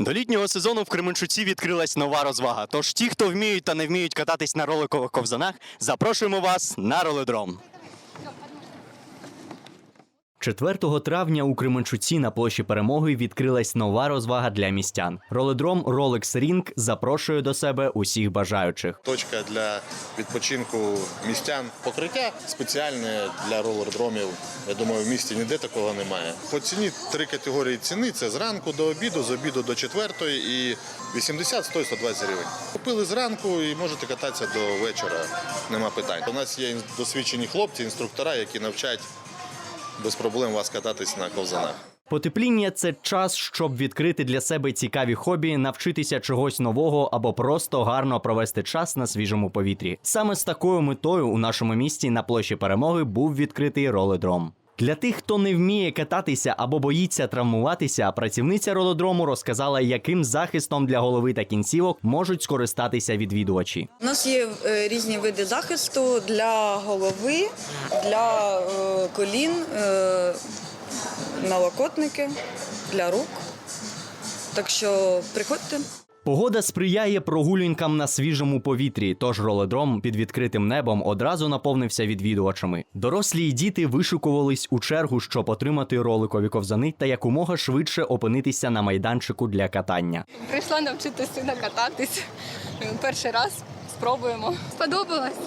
До літнього сезону в Кременчуці відкрилась нова розвага. Тож ті, хто вміють та не вміють кататись на роликових ковзанах, запрошуємо вас на роледром. 4 травня у Кременчуці на площі перемоги відкрилась нова розвага для містян. Роледром Rolex Ring запрошує до себе усіх бажаючих. Точка для відпочинку містян. Покриття спеціальне для ролердромів. Я думаю, в місті ніде такого немає. По ціні три категорії ціни: це зранку до обіду, з обіду до четвертої і 80, 100, 120 гривень. Купили зранку і можете кататися до вечора. Нема питань. У нас є досвідчені хлопці, інструктора, які навчать без проблем вас кататись на ковзанах. Потепління це час, щоб відкрити для себе цікаві хобі, навчитися чогось нового або просто гарно провести час на свіжому повітрі. Саме з такою метою у нашому місті на площі перемоги був відкритий роледром. Для тих, хто не вміє кататися або боїться травмуватися, працівниця ролодрому розказала, яким захистом для голови та кінцівок можуть скористатися відвідувачі. У нас є е, різні види захисту для голови, для е, колін, е, налокотники, для рук. Так що приходьте. Погода сприяє прогулянкам на свіжому повітрі, тож роледром під відкритим небом одразу наповнився відвідувачами. Дорослі й діти вишикувались у чергу, щоб отримати роликові ковзани та якомога швидше опинитися на майданчику для катання. Прийшла навчити сина кататись. Перший раз спробуємо. Сподобалось?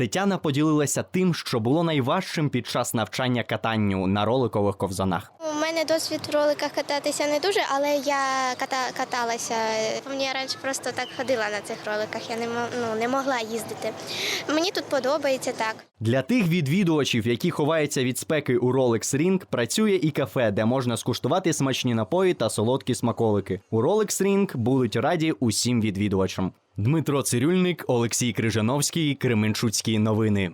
Тетяна поділилася тим, що було найважчим під час навчання катанню на роликових ковзанах. У мене досвід в роликах кататися не дуже, але я ката, каталася. Мені раніше просто так ходила на цих роликах. Я не ну, не могла їздити. Мені тут подобається так. Для тих відвідувачів, які ховаються від спеки у Rolex Ring, працює і кафе, де можна скуштувати смачні напої та солодкі смаколики. У Rolex Ring будуть раді усім відвідувачам. Дмитро Цирюльник, Олексій Крижановський, Кременчуцькі новини.